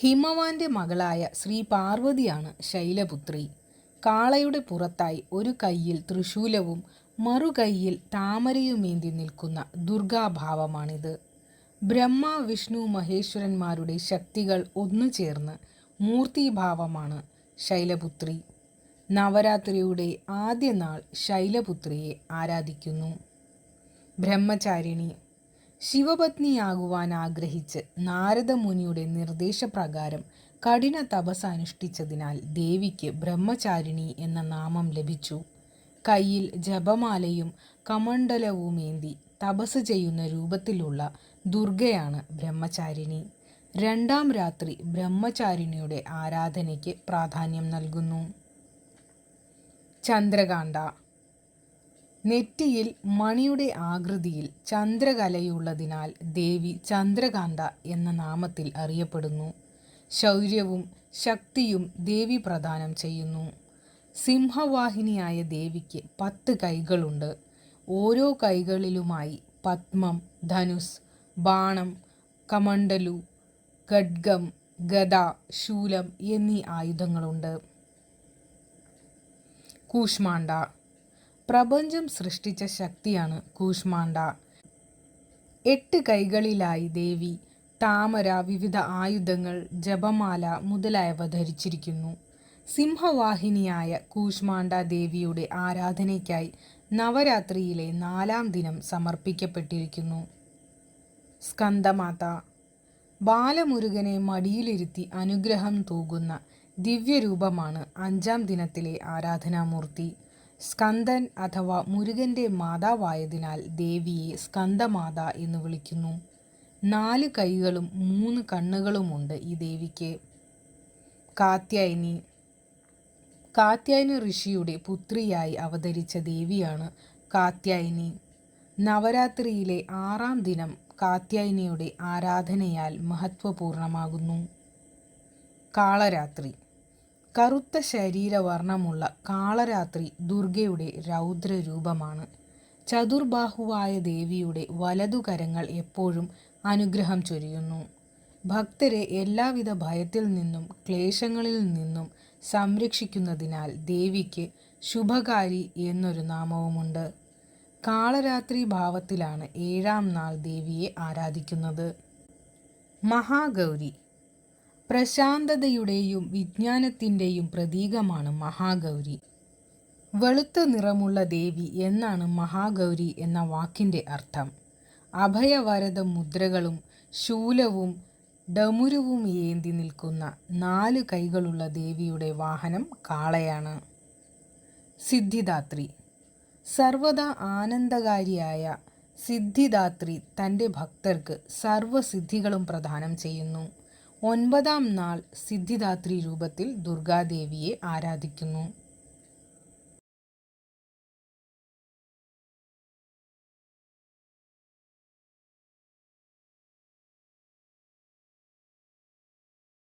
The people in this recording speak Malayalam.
ഹിമവാന്റെ മകളായ ശ്രീ പാർവതിയാണ് ശൈലപുത്രി. കാളയുടെ പുറത്തായി ഒരു കൈയിൽ തൃശൂലവും മറുകൈയിൽ താമരയുമേന്തി നിൽക്കുന്ന ദുർഗാഭാവമാണിത്. ബ്രഹ്മ വിഷ്ണു മഹേശ്വരന്മാരുടെ ശക്തികൾ ഒന്നു ചേർന്ന് മൂർത്തിഭാവമാണ് ശൈലപുത്രി. നവരാത്രിയുടെ ആദ്യ നാൾ ശൈലപുത്രിയെ ആരാധിക്കുന്നു. ബ്രഹ്മചാരിണി ശിവപത്നിയാകുവാൻ ആഗ്രഹിച്ച് നാരദമുനിയുടെ നിർദ്ദേശപ്രകാരം കഠിന തപസ് അനുഷ്ഠിച്ചതിനാൽ ദേവിക്ക് ബ്രഹ്മചാരിണി എന്ന നാമം ലഭിച്ചു. കയ്യിൽ ജപമാലയും കമണ്ഡലവുമേന്തി തപസ് ചെയ്യുന്ന രൂപത്തിലുള്ള ദുർഗയാണ് ബ്രഹ്മചാരിണി. രണ്ടാം രാത്രി ബ്രഹ്മചാരിണിയുടെ ആരാധനയ്ക്ക് പ്രാധാന്യം നൽകുന്നു. ചന്ദ്രകാന്ത നെറ്റിയിൽ മണിയുടെ ആകൃതിയിൽ ചന്ദ്രകലയുള്ളതിനാൽ ദേവി ചന്ദ്രകാന്ത എന്ന നാമത്തിൽ അറിയപ്പെടുന്നു. ശൗര്യവും ശക്തിയും ദേവി പ്രദാനം ചെയ്യുന്നു. സിംഹവാഹിനിയായ ദേവിക്ക് പത്ത് കൈകളുണ്ട്. ഓരോ കൈകളിലുമായി പത്മം ധനുസ് ബാണം കമണ്ടലു ഖഡ്ഗം ഗദ ശൂലം എന്നീ ആയുധങ്ങളുണ്ട്. കൂഷ്മാണ്ഡ പ്രപഞ്ചം സൃഷ്ടിച്ച ശക്തിയാണ് കൂഷ്മാണ്ട എട്ട് കൈകളിലായി ദേവി താമര വിവിധ ആയുധങ്ങൾ ജപമാല മുതലായവ ധരിച്ചിരിക്കുന്നു. സിംഹവാഹിനിയായ കൂഷ്മാണ്ട ദേവിയുടെ ആരാധനയ്ക്കായി നവരാത്രിയിലെ നാലാം ദിനം സമർപ്പിക്കപ്പെട്ടിരിക്കുന്നു. സ്കന്ദമാത ബാലമുരുകനെ മടിയിലിരുത്തി അനുഗ്രഹം തൂകുന്ന ദിവ്യരൂപമാണ് അഞ്ചാം ദിനത്തിലെ ആരാധനാമൂർത്തി. സ്കന്ദൻ അഥവാ മുരുകന്റെ മാതാവായതിനാൽ ദേവിയെ സ്കന്ദമാത എന്ന് വിളിക്കുന്നു. നാല് കൈകളും മൂന്ന് കണ്ണുകളുമുണ്ട് ഈ ദേവിക്ക്. കാത്യായനി. കാത്യായനി ഋഷിയുടെ പുത്രിയായി അവതരിച്ച ദേവിയാണ് കാത്യായനി. നവരാത്രിയിലെ ആറാം ദിനം കാത്യായനിയുടെ ആരാധനയാൽ മഹത്വപൂർണമാകുന്നു. കാളരാത്രി. കറുത്ത ശരീരവർണമുള്ള കാളരാത്രി ദുർഗയുടെ രൗദ്രരൂപമാണ്. ചതുർബാഹുവായ ദേവിയുടെ വലതുകരങ്ങൾ എപ്പോഴും അനുഗ്രഹം ചൊരിയുന്നു. ഭക്തരെ എല്ലാവിധ ഭയത്തിൽ നിന്നും ക്ലേശങ്ങളിൽ നിന്നും സംരക്ഷിക്കുന്നതിനാൽ ദേവിക്ക് ശുഭകാരി എന്നൊരു നാമവുമുണ്ട്. കാളരാത്രി ഭാവത്തിലാണ് ഏഴാം നാൾ ദേവിയെ ആരാധിക്കുന്നത്. മഹാഗൗരി പ്രശാന്തതയുടെയും വിജ്ഞാനത്തിന്റെയും പ്രതീകമാണ് മഹാഗൗരി. വെളുത്ത നിറമുള്ള ദേവി എന്നാണ് മഹാഗൗരി എന്ന വാക്കിന്റെ അർത്ഥം. അഭയവരത മുദ്രകളും ശൂലവും ഡമുരുവും ഏന്തി നിൽക്കുന്ന നാല് കൈകളുള്ള ദേവിയുടെ വാഹനം കാളയാണ്. സിദ്ധിദാത്രി. സർവദാ ആനന്ദകാരിയായ സിദ്ധിദാത്രി തന്റെ ഭക്തർക്ക് സർവസിദ്ധികളും പ്രദാനം ചെയ്യുന്നു. ഒൻപതാം നാൾ സിദ്ധിദാത്രി രൂപത്തിൽ ദുർഗാദേവിയെ ആരാധിക്കുന്നു.